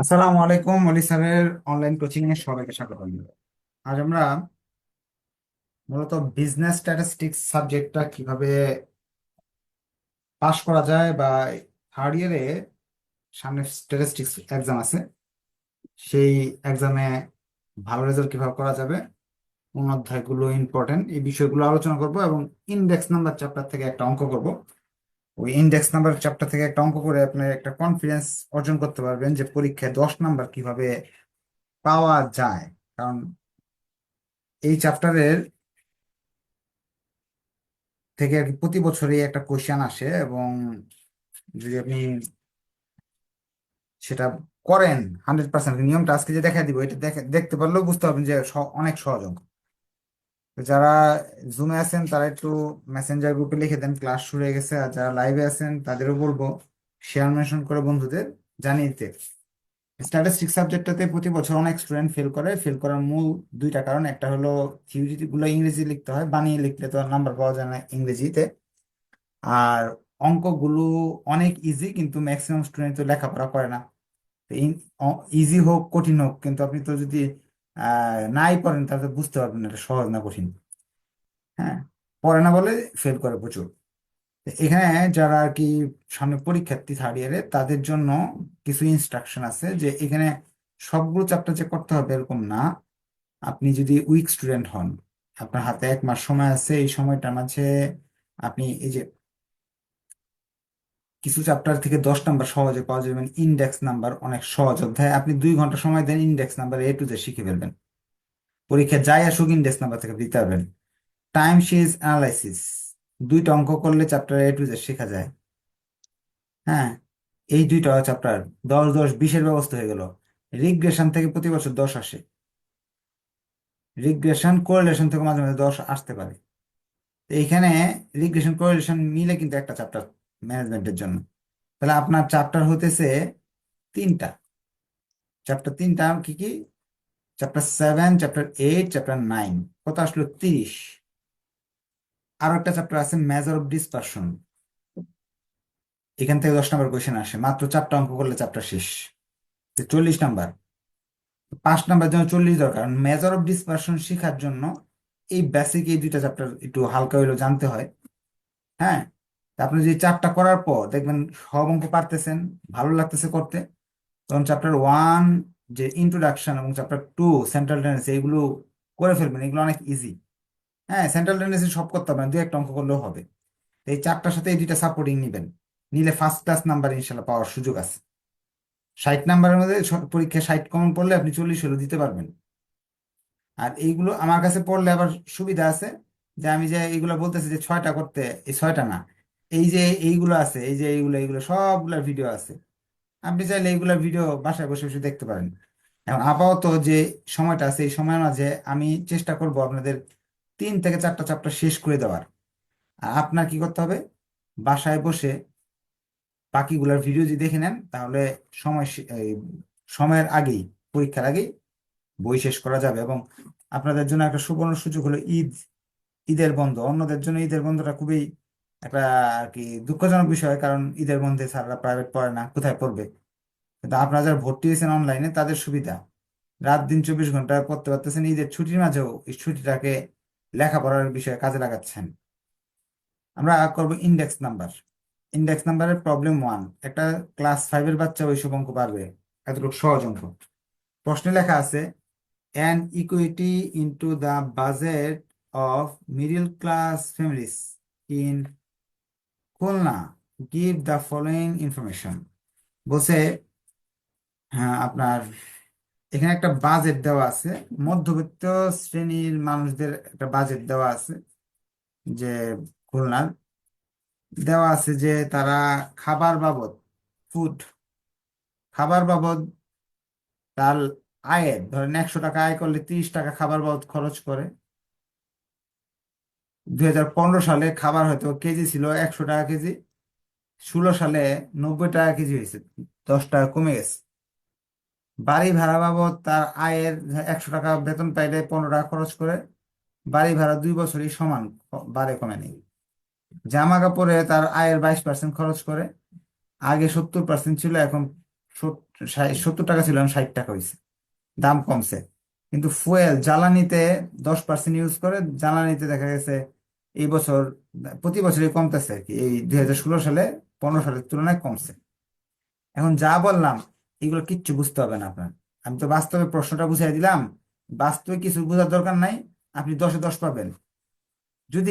আসসালামু আলাইকুম, অলি স্যারের অনলাইন কোচিং এ সবাইকে স্বাগত। আজ আমরা মূলত বিজনেস স্ট্যাটিস্টিক্স সাবজেক্টটা কীভাবে পাশ করা যায় বা থার্ড ইয়ারে সামনে স্ট্যাটিস্টিক্স এক্সাম আছে, সেই এক্সামে ভালো রেজাল্ট কীভাবে করা যাবে, কোন অধ্যায়গুলো ইম্পর্টেন্ট এই বিষয়গুলো আলোচনা করব এবং ইন্ডেক্স নাম্বার চ্যাপ্টার থেকে একটা অঙ্ক করব। ওই ইন্ডেক্স নাম্বার চ্যাপ্টার থেকে একটা অঙ্ক করে আপনি একটা কনফিডেন্স অর্জন করতে পারবেন যে পরীক্ষায় দশ নাম্বার কীভাবে পাওয়া যায়। কারণ এই চ্যাপ্টারের থেকে আর কি প্রতি বছরই একটা কোশ্চেন আসে এবং যদি আপনি সেটা করেন হান্ড্রেড পার্সেন্ট নিয়মটা আজকে যে দেখা দিব, এটা দেখে, দেখতে পারলেও বুঝতে পারবেন যে অনেক সহজ অঙ্ক। যারা জুমে আছেন, তারা একটু মেসেঞ্জার গ্রুপে লিখে দেন ক্লাস শুরু হয়ে গেছে। আর যারা লাইভে আছেন, তাদেরও বলব শেয়ার মেনশন করে বন্ধুদের জানিয়ে দিতে। স্ট্যাটিস্টিক্স সাবজেক্টটাতে প্রতি বছর অনেক স্টুডেন্ট ফেল করে। ফেল করার মূল দুইটা কারণ, একটা হলো থিওরি গুলো ইংরেজি লিখতে হয়, বানিয়ে লিখলে তো আর নাম্বার পাওয়া যায় না ইংরেজিতে। আর অঙ্কগুলো অনেক ইজি কিন্তু ম্যাক্সিমাম স্টুডেন্ট তো লেখাপড়া করে না। ইজি হোক, কঠিন হোক, কিন্তু আপনি তো যদি নাই পড়েন, তাহলে বুঝতে পারবেন এটা সহজ না কঠিন। হ্যাঁ পড়ে না বলে ফেল করে প্রচুর। এখানে যারা আর কি সামনে পরীক্ষার্থী থার্ড ইয়ারে তাদের জন্য কিছু ইনস্ট্রাকশন আছে যে এখানে সবগুলো চ্যাপ্টার যে করতে হবে এরকম না। আপনি যদি উইক স্টুডেন্ট হন, আপনার হাতে এক মাস সময় আছে, এই সময়টার মাঝে আপনি এই যে কিছু চ্যাপ্টার থেকে দশ নাম্বার সহজে পাওয়া যাবে ইন্ডেক্স নাম্বার অনেক সহজ অধ্যায়। আপনি দুই ঘণ্টা সময় দেন index number A to Z শিখে ফেলবেন। পরীক্ষা যাই আসুক ইন্ডেক্স নাম্বার থেকে দিতে পারবেন। টাইম সিরিজ অ্যানালাইসিস দুইটা অঙ্ক করলে চ্যাপ্টার এ টু জেড শেখা যায়। হ্যাঁ এই দুইটা চ্যাপ্টার দশ দশ বিশের ব্যবস্থা হয়ে গেল। রিগ্রেশন থেকে প্রতি বছর দশ আসে। রিগ্রেশন কোরিলেশন থেকে মাঝে মাঝে দশ আসতে পারে। এইখানে রিগ্রেশন কোরিলেশন মিলে কিন্তু একটা চ্যাপ্টার ম্যানেজমেন্টের জন্য। তাহলে আপনার চ্যাপ্টার হতেছে তিনটা। চ্যাপ্টার তিনটা কি কি? Chapter seven chapter eight chapter nine কত আসলো? তিরিশ। আরও একটা চ্যাপ্টার আছে মেজার অফ ডিসপারশন এখান থেকে দশ নম্বর কোয়েশ্চেন আসে। মাত্র চারটা অঙ্ক করলে চ্যাপ্টার শেষ। চল্লিশ নাম্বার পাঁচ নাম্বার জন্য চল্লিশ দরকার। মেজার অফ ডিসপারশন শেখার জন্য এই বেসিক এই দুইটা চ্যাপ্টার একটু হালকা হইলেও জানতে হয়। হ্যাঁ? আপনি যদি চারটা করার পর দেখবেন সব অঙ্ক পারতেছেন, ভালো লাগতেছে করতে। তখন চ্যাপ্টার ওয়ান যে ইন্ট্রোডাকশন এবং চ্যাপ্টার টু সেন্ট্রাল টেন্ডেন্সি এগুলো করে ফেলবেন, এগুলো অনেক ইজি হ্যাঁ সেন্ট্রাল টেন্ডেন্সি সব করতে হবে না, দু একটা অঙ্ক করলেও হবে। এই চারটার সাথে এই দুইটা সাপোর্টিং নিবেন। নিলে ফার্স্ট ক্লাস নাম্বার ইনশাল্লাহ পাওয়ার সুযোগ আছে। ষাট নাম্বারের মধ্যে পরীক্ষায় ষাট কমন পড়লে আপনি চল্লিশ হলেও দিতে পারবেন। আর এইগুলো আমার কাছে পড়লে আবার সুবিধা আছে যে আমি যে এইগুলো বলতেছি যে ছয়টা করতে, এই ছয়টা না এই যে এইগুলো আছে, এই যে এইগুলো এইগুলো সবগুলোর ভিডিও আছে। আপনি চাইলে এইগুলোর ভিডিও বাসায় বসে বসে দেখতে পারেন। এখন আপাতত যে সময়টা আছে, এই সময়ের মাঝে আমি চেষ্টা করব আপনাদের তিন থেকে চারটা চ্যাপ্টার শেষ করে দেওয়ার। আর আপনার কি করতে হবে? বাসায় বসে বাকিগুলোর ভিডিও যদি দেখে নেন, তাহলে সময় সময়ের আগেই, পরীক্ষার আগেই বই শেষ করা যাবে এবং আপনাদের জন্য একটা সুবর্ণ সুযোগ হলো ঈদ। ঈদের বন্ধ। অন্যদের জন্য ঈদের বন্ধটা খুবই একটা আর কি দুঃখজনক বিষয়, কারণ ঈদের মধ্যে স্যাররা প্রাইভেট পড়ে না, কোথায় পড়বে? কিন্তু আপনারা যারা ভর্তি হয়েছেন অনলাইনে তাদের সুবিধা। রাত দিন চব্বিশ ঘণ্টা পড়তে পারতেছেন, ঈদের ছুটির মাঝেও এই ছুটিটাকে লেখাপড়ার বিষয়ে কাজে লাগাচ্ছেন। আমরা করব ইন্ডেক্স নাম্বার ইন্ডেক্স নাম্বারের প্রবলেম ওয়ান একটা ক্লাস ফাইভের বাচ্চা ওইসব অঙ্ক পারবে, এতটুকু সহজ অঙ্ক। প্রশ্নে লেখা আছে, an equity into the budget of middle class families in Khulna, give the following information বলছে হ্যাঁ আপনার এখানে একটা বাজেট দেওয়া আছে, মধ্যবিত্ত শ্রেণির মানুষদের একটা বাজেট দেওয়া আছে, যে খুলনার। দেওয়া আছে যে তারা খাবার বাবদ ফুড খাবার বাবদ তার আয়ের, ধরেন একশো টাকা আয় করলে তিরিশ টাকা খাবার বাবদ খরচ করে। দুই হাজার পনেরো সালে খাবার হয়তো কেজি ছিল একশো টাকা কেজি, ষোলো সালে নব্বই টাকা কেজি হয়েছে, দশ টাকা কমে গেছে। বাড়ি ভাড়া বাবদ তার আয়ের একশো টাকা বেতন পাইলে পনেরো টাকা খরচ করে, বাড়ি ভাড়া দুই বছরই সমান বাড়ে কমে নেই। জামা কাপড়ে তার আয়ের বাইশ পার্সেন্ট খরচ করে, আগে সত্তর পার্সেন্ট ছিল, এখন সত্তর টাকা ছিল, এখন ষাট টাকা হয়েছে। দাম কমছে। কিন্তু ফুয়েল জ্বালানিতে দশ পার্সেন্ট ইউজ করে, জ্বালানিতে দেখা গেছে এই বছর, প্রতি বছরই কমতেছে আর কি। এই দুই হাজার ষোলো সালে, পনেরো সালের তুলনায় কমছে। এখন যা বললাম, এগুলো কিচ্ছু বুঝতে হবে না আপনার। আমি তো বাস্তবে প্রশ্নটা বুঝাই দিলাম। বাস্তবে কিছু বোঝার দরকার নাই। আপনি দশে দশ পাবেন। যদি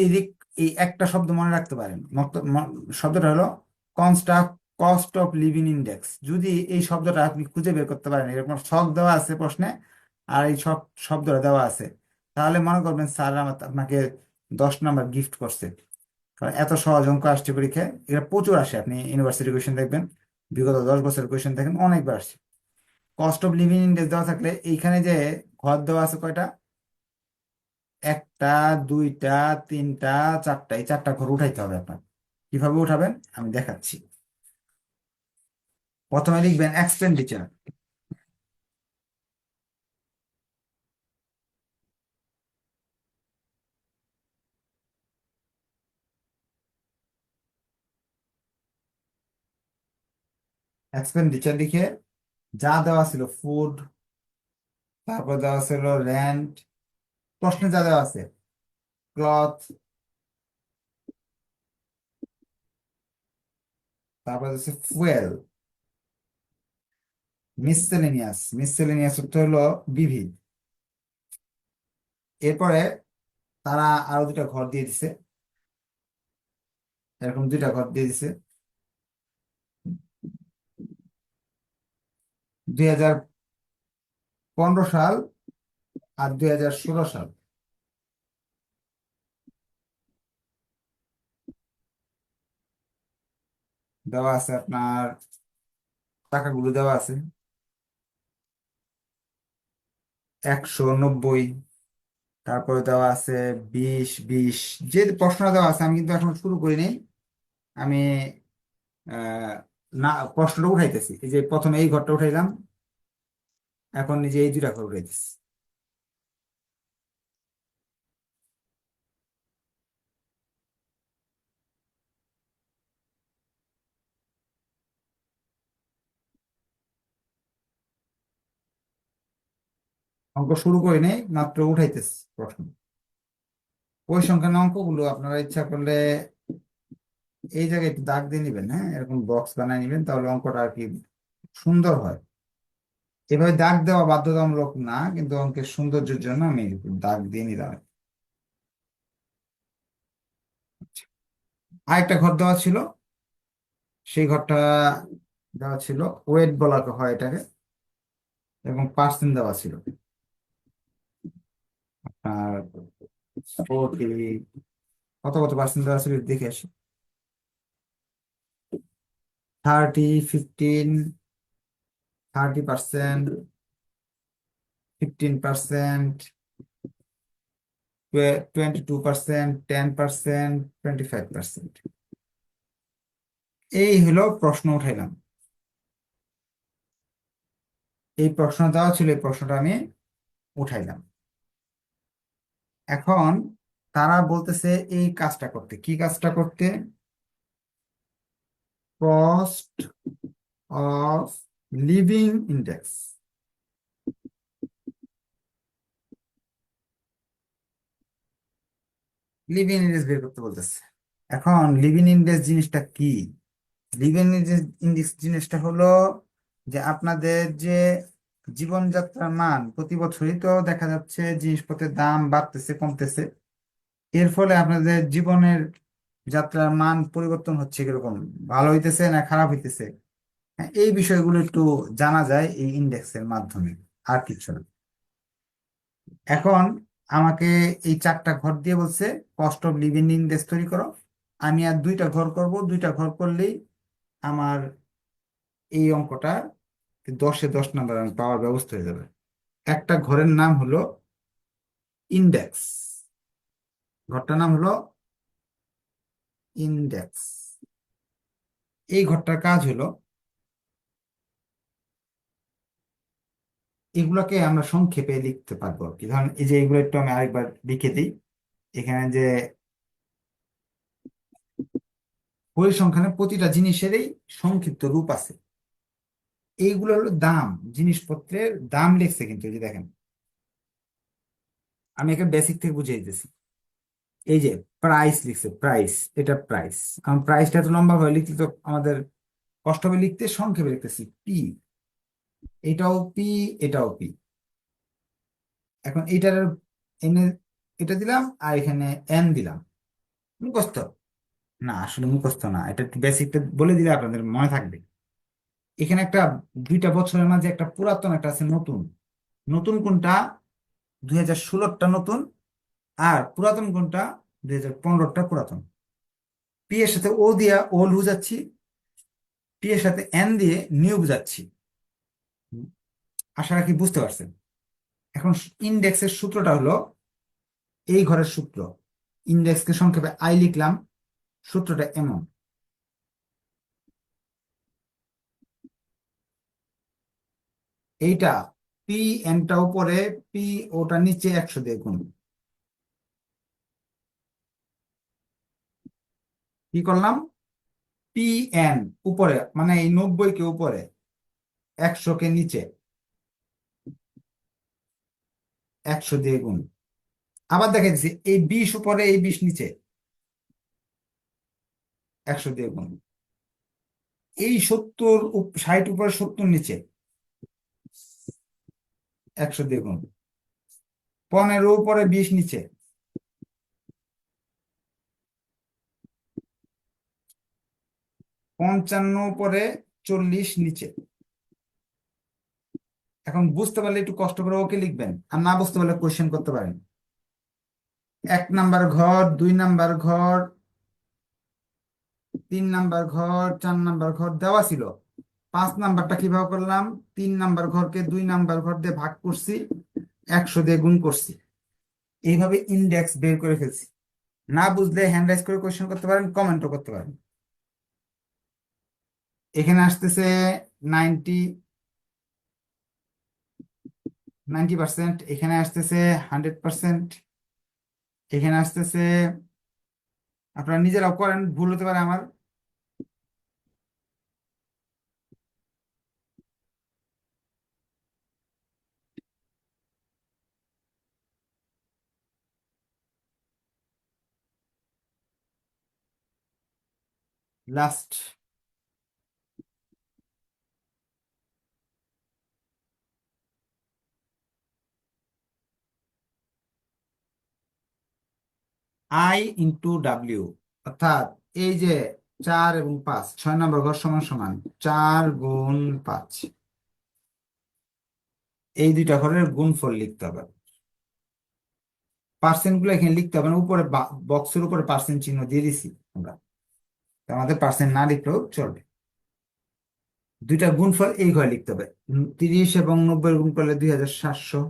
এই একটা শব্দ মনে রাখতে পারেন শব্দটা হলো কনস্টাক কস্ট অফ লিভিং ইন্ডেক্স। যদি এই শব্দটা আপনি খুঁজে বের করতে পারেন, এরকম ছক দেওয়া আছে প্রশ্নে, আর এই সব শব্দটা দেওয়া আছে, তাহলে মনে করবেন স্যার আমার আপনাকে দশ নাম্বার গিফট করছে কারণ এত সহজ অঙ্ক আসছে পরীক্ষায় এটা প্রচুর আসে। আপনি ইউনিভার্সিটি কোয়েশ্চেন দেখবেন, বিগত দশ বছরের কোয়েশন দেখেন, অনেকবার আসছে। কস্ট অফ লিভিং ইন্ডেক্স দেওয়া থাকলে এইখানে যে ঘর দেওয়া আছে কয়টা? একটা, দুইটা, তিনটা, চারটা, এই চারটা ঘর উঠাইতে হবে আপনার। কীভাবে উঠাবেন? আমি দেখাচ্ছি। প্রথমে লিখবেন এক্সপেন্ডিচার এক্সপেন্ডিচার লিখে যা দেওয়া ছিল ফুড তারপর দেওয়া ছিল রেন্ট প্রশ্নে যা দেওয়া আছে ক্লথ তারপর হচ্ছে ফুয়েল মিসসেলেনিয়াস মিসসেলেনিয়াস অর্থ হলো বিবিধ এরপরে তারা আরও দুটা ঘর দিয়ে দিছে, এরকম দুইটা ঘর দিয়ে দিছে। দুই হাজার পনেরো সাল আর দুই হাজার ষোলো সাল। দেওয়া আছে আপনার, টাকাগুলো দেওয়া আছে। একশো নব্বই, তারপরে দেওয়া আছে বিশ বিশ। যে প্রশ্নটা দেওয়া আছে, আমি কিন্তু এখন শুরু করিনি। আমি না প্রশ্নটা উঠাইতেছি। এই যে প্রথমে এই ঘরটা উঠাইলাম, এখন যে এই দুটা ঘর উঠাইতেছি। অঙ্ক শুরু করি নাই, মাত্র উঠাইতেছি প্রশ্ন। ওই সংখ্যার অঙ্কগুলো আপনারা ইচ্ছা করলে এই জায়গায় একটু দাগ দিয়ে নিবেন হ্যাঁ? এরকম বক্স বানায় নিবেন, তাহলে অঙ্কটা আর কি সুন্দর হয়। এভাবে দাগ দেওয়া বাধ্যতামূলক না, কিন্তু অঙ্কের সৌন্দর্যের জন্য আমি দাগ দিয়ে নিলাম। আরেকটা ঘর দেওয়া ছিল। সেই ঘরটা দেওয়া ছিল, ওয়েট বলা হয় এটাকে, এবং পার্সেন্ট দেওয়া ছিল। আর কত কত পার্সেন্ট দেওয়া ছিল, দেখে আসি। Thirty fifteen thirty percent fifteen percent twenty two percent ten percent twenty five percent এই হলো প্রশ্ন উঠাইলাম। এই প্রশ্ন দেওয়া ছিল, এই প্রশ্নটা আমি উঠাইলাম। এখন তারা বলতেছে, এই কাজটা করতে। কি কাজটা করতে? Cost of living index living index বের করতে বলতেছে। এখন লিভিং ইন্ডেক্স জিনিসটা কি? লিভিং ইন্ডেক্স জিনিসটা হলো যে আপনাদের যে জীবনযাত্রার মান প্রতি বছরই তো দেখা যাচ্ছে জিনিসপত্রের দাম বাড়তেছে, কমতেছে। এর ফলে আপনাদের জীবনের যাত্রার মান পরিবর্তন হচ্ছে কীরকম? ভালো হইতেছে না খারাপ হইতেছে? হ্যাঁ, এই বিষয়গুলো একটু জানা যায় এই ইন্ডেক্সের মাধ্যমে আর কিছু না। এখন আমাকে এই চারটা ঘর দিয়ে বলছে কস্ট অফ লিভিং ইন্ডেক্স তৈরি করো। আমি আর দুইটা ঘর করব দুইটা ঘর করলেই আমার এই অঙ্কটা দশে দশ নাম্বার আমি পাওয়ার ব্যবস্থা হয়ে যাবে। একটা ঘরের নাম হলো ইন্ডেক্স। ঘরটার নাম হলো ইন্ডেক্স এই ঘরটার কাজ হলো, এগুলোকে আমরা সংক্ষেপে লিখতে পারব কি। ধরেন এই যে এগুলো একটু আমি আরেকবার লিখে দিই। এখানে যে পরিসংখ্যানে প্রতিটা জিনিসেরই সংক্ষিপ্ত রূপ আছে। এইগুলো হলো দাম, জিনিসপত্রের দাম লিখছে কিন্তু দেখেন। আমি একে বেসিক থেকে বুঝিয়ে দিতেছি। এই যে প্রাইস লিখছে প্রাইস এটা প্রাইস কারণ প্রাইসটা এত লম্বা ভাবে লিখতে তো আমাদের কষ্ট হবে লিখতে, সংক্ষেপে লিখতেছি পি এটাও পি এটাও পি এখন এইটার এনে এটা দিলাম আর এখানে এন দিলাম। মুখস্থ? না, আসলে মুখস্থ না, এটা বেসিকটা বলে দিলে আপনাদের মনে থাকবে। এখানে একটা দুইটা বছরের মাঝে একটা পুরাতন একটা আছে নতুন। নতুন কোনটা? দুই হাজার ষোলোটা নতুন। আর পুরাতন কোনটা? দুই হাজার পনেরোটা পুরাতন। পি এর সাথে ও দিয়া ওল্ড বুঝাচ্ছি পি এর সাথে এন দিয়ে নিউ বুঝাচ্ছি আশা রাখি বুঝতে পারছেন। এখন ইন্ডেক্সের সূত্রটা হলো এই ঘরের সূত্র। ইন্ডেক্সকে সংক্ষেপে আই লিখলাম, সূত্রটা এমন। এইটা পি এনটা উপরে পি ওটা নিচে একশো দিয়ে গুণ। কি করলাম? পি এন উপরে মানে এই নব্বই কে উপরে, একশো কে নিচে। একশো দিয়ে গুণ। আবার দেখা দিচ্ছি এই বিশ উপরে, এই বিশ নিচে। একশো দিয়ে গুণ। এই সত্তর ষাট উপরে, সত্তর নিচে। একশো দিয়ে গুণ। পনেরো উপরে, বিশ নিচে। পঞ্চান্ন পরে চল্লিশ নিচে। এখন বুঝতে পারলে একটু কষ্ট করে ওকে লিখবেন, আর না বুঝতে পারলে কোয়েশ্চেন করতে পারেন। এক নাম্বার ঘর, দুই নাম্বার ঘর, তিন নাম্বার ঘর, চার নাম্বার ঘর দেওয়া ছিল। পাঁচ নাম্বারটা কীভাবে করলাম? তিন নাম্বার ঘরকে দুই নাম্বার ঘর দিয়ে ভাগ করছি, একশো দিয়ে গুণ করছি। এইভাবে ইন্ডেক্স বের করে ফেলছি। না বুঝলে হ্যান্ড রাইজ করে কোয়েশ্চেন করতে পারেন কমেন্টও করতে পারেন। এখানে আসতেছে নাইনটি নাইনটি পার্সেন্ট, এখানে আসতেছে হান্ড্রেড পার্সেন্ট, এখানে আসতেছে, আপনারা নিজেরাও করেন, ভুল হতে পারে আমার। লাস্ট আই ইন্টু ডাব্লিউ অর্থাৎ এই যে চার এবং পাঁচ, ছয় নম্বর ঘর সমান সমান চার গুণ পাঁচ। এই দুইটা ঘরের গুণফল লিখতে হবে। পার্সেন্টগুলো এখানে লিখতে হবে উপরে বক্সের উপরে পার্সেন্ট চিহ্ন দিয়ে দিছি আমরা। আমাদের পার্সেন্ট না লিখলেও চলবে। দুইটা গুণফল এই ঘরে লিখতে হবে। তিরিশ এবং নব্বই গুণ করলে দুই হাজার সাতশো,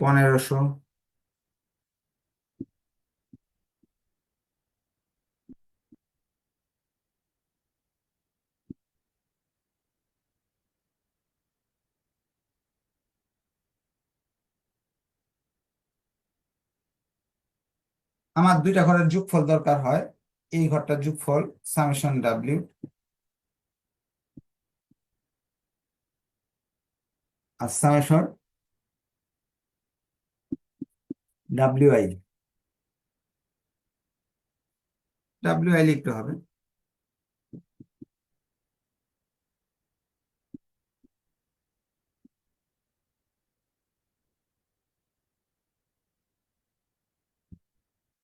পনেরোশো আমার দুইটা ঘরের যোগফল দরকার হয়। এই ঘরটার যোগফল সামেশন ডাব্লিউ। আর সামেশন ডাব্লিউ আই। ডাব্লিউ লিখতে হবে।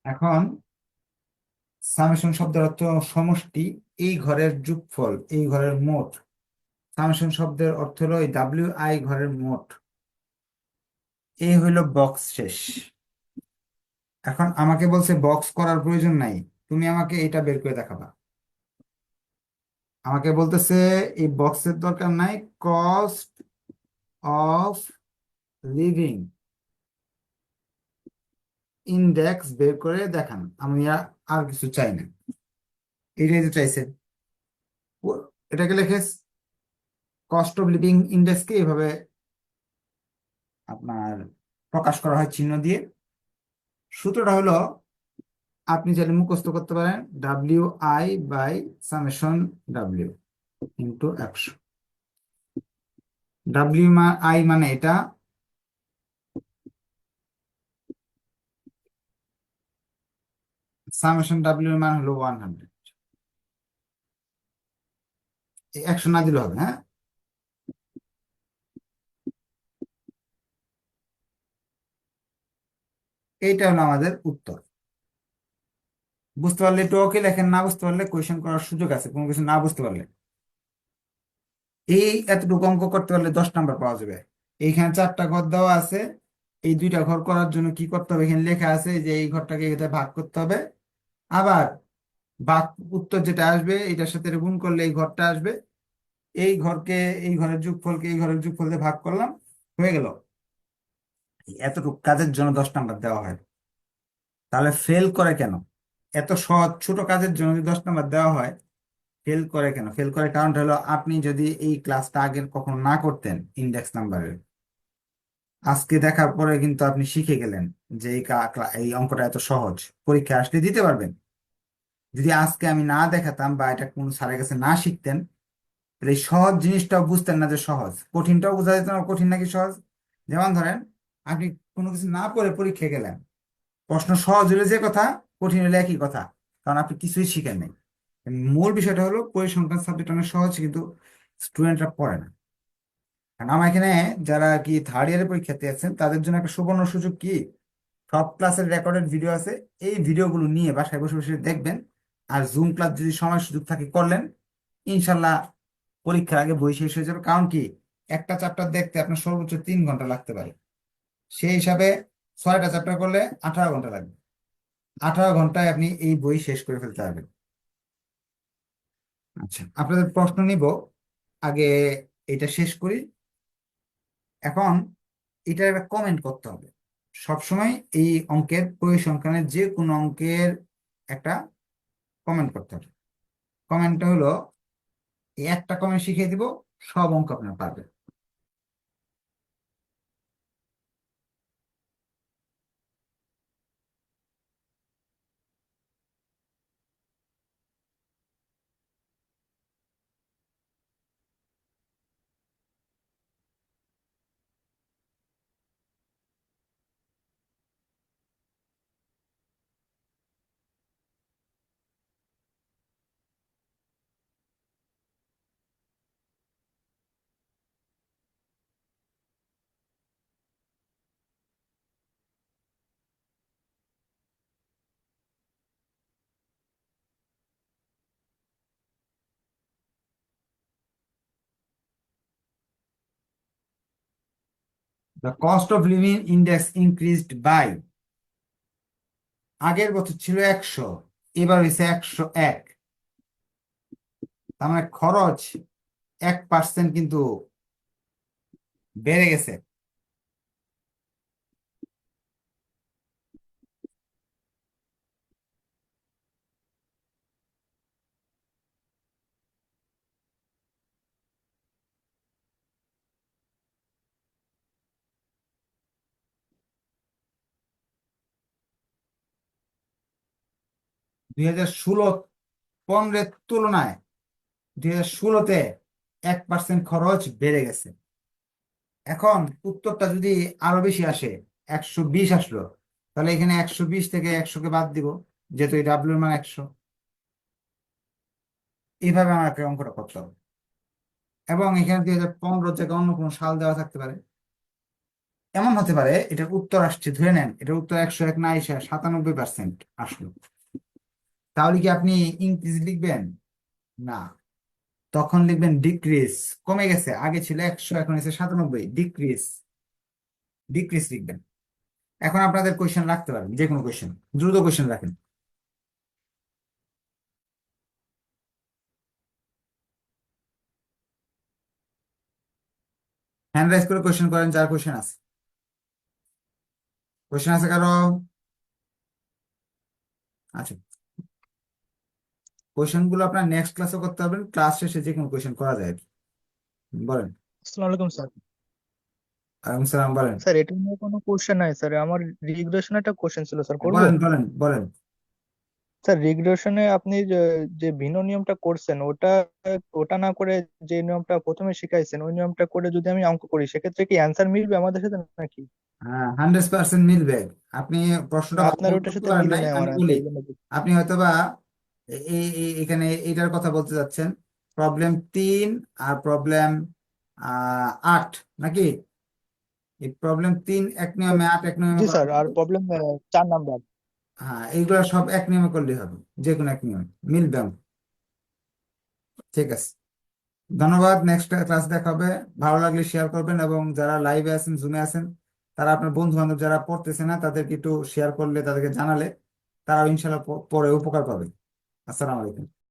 এখন সামেশন শব্দের অর্থ সমষ্টি, এই ঘরের যোগফল, এই ঘরের মোট। সামেশন শব্দের অর্থ হলো এই ডাব্লিউ আই ঘরের মোট। এই হইল বক্স শেষ। এখন আমাকে বলছে বক্স করার প্রয়োজন নাই, তুমি আমাকে এটা বের করে দেখাবা। আমাকে বলতেছে, এই বক্সের দরকার নাই কস্ট অফ লিভিং ইন্ডেক্স বের করে দেখান, আমি আর কিছু চাই না। এটাই তো চাইছে। এটাকে লিখে কস্ট অফ লিভিং ইন্ডেক্সকে এভাবে আপনার প্রকাশ করা হয় চিহ্ন দিয়ে। সূত্রটা হলো, আপনি চাইলে মুখস্থ করতে পারেন W I by summation W into একশো ডাব্লিউ আই মানে এটা সামেশন ডাব্লিউ এর মান হলো ওয়ান হান্ড্রেড একশো না দিলে হবে হ্যাঁ? এইটা হলো আমাদের উত্তর। বুঝতে পারলে ওকে লেখেন, না বুঝতে পারলে কোয়েশন করার সুযোগ আছে, কোনো কিছু না বুঝতে পারলে। এই এতটুকু অঙ্ক করতে পারলে দশ নাম্বার পাওয়া যাবে। এইখানে চারটা ঘর দেওয়া আছে, এই দুইটা ঘর করার জন্য কি করতে হবে? এখানে লেখা আছে যে এই ঘরটাকে ভাগ করতে হবে। আবার উত্তর যেটা আসবে, এটার সাথে গুণ করলে এই ঘরটা আসবে। এই ঘরকে, এই ঘরের যোগফলকে, এই ঘরের যোগফল দিয়ে ভাগ করলাম, হয়ে গেল। এতটুকু কাজের জন্য দশ নাম্বার দেওয়া হয়। তাহলে ফেল করে কেন? এত সহজ, ছোট কাজের জন্য যদি দশ নাম্বার দেওয়া হয় ফেল করে কেন? ফেল করার কারণটা হলো, আপনি যদি এই ক্লাসটা আগে কখনো না করতেন ইন্ডেক্স নাম্বারের আজকে দেখার পরে কিন্তু আপনি শিখে গেলেন যে এই এই অঙ্কটা এত সহজ। পরীক্ষা আসলে দিতে পারবেন। যদি আজকে আমি না দেখাতাম বা এটা কোনো স্যারের কাছে না শিখতেন, তাহলে এই সহজ জিনিসটাও বুঝতেন না যে সহজ। কঠিনটাও বোঝা যেত না, কঠিন নাকি সহজ? যেমন ধরেন, আপনি কোনো কিছু না পড়ে পরীক্ষা গেলেন। প্রশ্ন সহজ হলে যে কথা, কঠিন হলে একই কথা, কারণ আপনি কিছুই শিখেন নাই। মূল বিষয়টা হলো পরিসংখ্যান সাবজেক্ট অনেক সহজ, কিন্তু স্টুডেন্টরা পড়ে না। কারণ আমার এখানে যারা কি থার্ড ইয়ারের পরীক্ষাতে আছেন, তাদের জন্য একটা সুবর্ণ সুযোগ কি? সব ক্লাসের রেকর্ডেড ভিডিও আছে, এই ভিডিওগুলো নিয়ে বাসায় বসে বসে দেখবেন আর জুম ক্লাস যদি সময় সুযোগ থাকে করলেন ইনশাল্লাহ পরীক্ষার আগে বই শেষ হয়ে যাবে। কারণ কি? একটা চ্যাপ্টার দেখতে আপনার সর্বোচ্চ তিন ঘণ্টা লাগতে পারে। সেই হিসাবে ছয়টা চ্যাপ্টার করলে আঠারো ঘণ্টা লাগবে। আঠারো ঘন্টায় আপনি এই বই শেষ করে ফেলতে পারবেন। আচ্ছা। আপনাদের প্রশ্ন নিব। আগে এটা শেষ করি। এখন এটার একটা কমেন্ট করতে হবে। সবসময় এই অঙ্কের পরিসংখ্যানের যে কোনো অঙ্কের একটা কমেন্ট করতে হবে। কমেন্টটা হলো একটা কমেন্ট শিখিয়ে দিব সব অঙ্ক আপনার পারবেন। The cost of living index increased by আগের বছর ছিল একশো, এবার হয়েছে একশো এক। তার মানে খরচ এক পার্সেন্ট কিন্তু বেড়ে গেছে। দুই হাজার ষোলো পনেরোর তুলনায় দুই হাজার ষোলোতে এক পার্সেন্ট খরচ বেড়ে গেছে। এখন উত্তরটা যদি আরও বেশি আসে, একশো বিশ আসলো, তাহলে এখানে একশো বিশ থেকে একশোকে বাদ দিব, যেহেতু এই ডাব্লিউর মান একশো। এইভাবে আমাকে অঙ্কটা করতে হবে। এবং এখানে দুই হাজার পনেরো থেকে অন্য কোনো সাল দেওয়া থাকতে পারে। এমন হতে পারে, এটার উত্তর আসছে, ধরে নেন, এটার উত্তর একশো এক না, এসে সাতানব্বই পার্সেন্ট আসলো। তাহলে কি আপনি ইনক্রিজ লিখবেন? না। তখন লিখবেন ডিক্রিজ কমে গেছে। আগে ছিল একশো, এখন এসে সাতানব্বই। ডিক্রিজ ডিক্রিজ লিখবেন। এখন আপনাদের কোয়েশ্চেন রাখতে পারেন যে কোনো কোয়েশ্চেন দ্রুত কোয়েশ্চেন রাখেন। হ্যান্ড রাইজ করে কোয়েশ্চেন করেন, যার কোয়েশ্চেন আছে। কোয়েশ্চেন আছে কারও? আচ্ছা। কোয়েশ্চেনগুলো আপনার নেক্সট ক্লাসে করতে পারবেন ক্লাস শেষে যে কোনো কোয়েশ্চেন করা যায় বলেন। আসসালামু আলাইকুম স্যার। আলাইকুম সালাম বলেন। স্যার এটা নিয়ে কোনো কোশ্চেন নাই স্যার। আমার রিগ্রেশন একটা কোশ্চেন ছিল স্যার। করব? বলেন বলেন বলেন। স্যার রিগ্রেশনে আপনি যে ভিন্ন নিয়মটা করছেন ওটা ওটা না করে যে নিয়মটা প্রথমে শিখাইছেন ওই নিয়মটা করে যদি আমি অঙ্ক করি সেক্ষেত্রে কি অ্যান্সার মিলবে আমাদের সাথে নাকি? হ্যাঁ হান্ড্রেড পার্সেন্ট মিলবে। আপনি প্রশ্নটা আপনার ওটার সাথে মিলে নাই আমার বলি। আপনি হয়তোবা এখানে এটার কথা বলতে যাচ্ছেন। প্রবলেম তিন আর প্রবলেম আট নাকি? এই প্রবলেম তিন এক নিয়মে আট এক নিয়মে জি স্যার আর প্রবলেম চার নাম্বার। হ্যাঁ এইগুলো সব এক নিয়মে করলেই হবে যে কোনো এক নিয়মে মিলবে। ঠিক আছে। ধন্যবাদ নেক্সট ক্লাস দেখা হবে। ভালো লাগলে শেয়ার করবেন এবং যারা লাইভে আছেন জুমে আছেন তারা আপনার বন্ধু বান্ধব যারা পড়তেছে না তাদেরকে একটু শেয়ার করলে তাদেরকে জানালে তারা ইনশাল্লাহ পরে উপকার পাবে। আসসালামু আলাইকুম।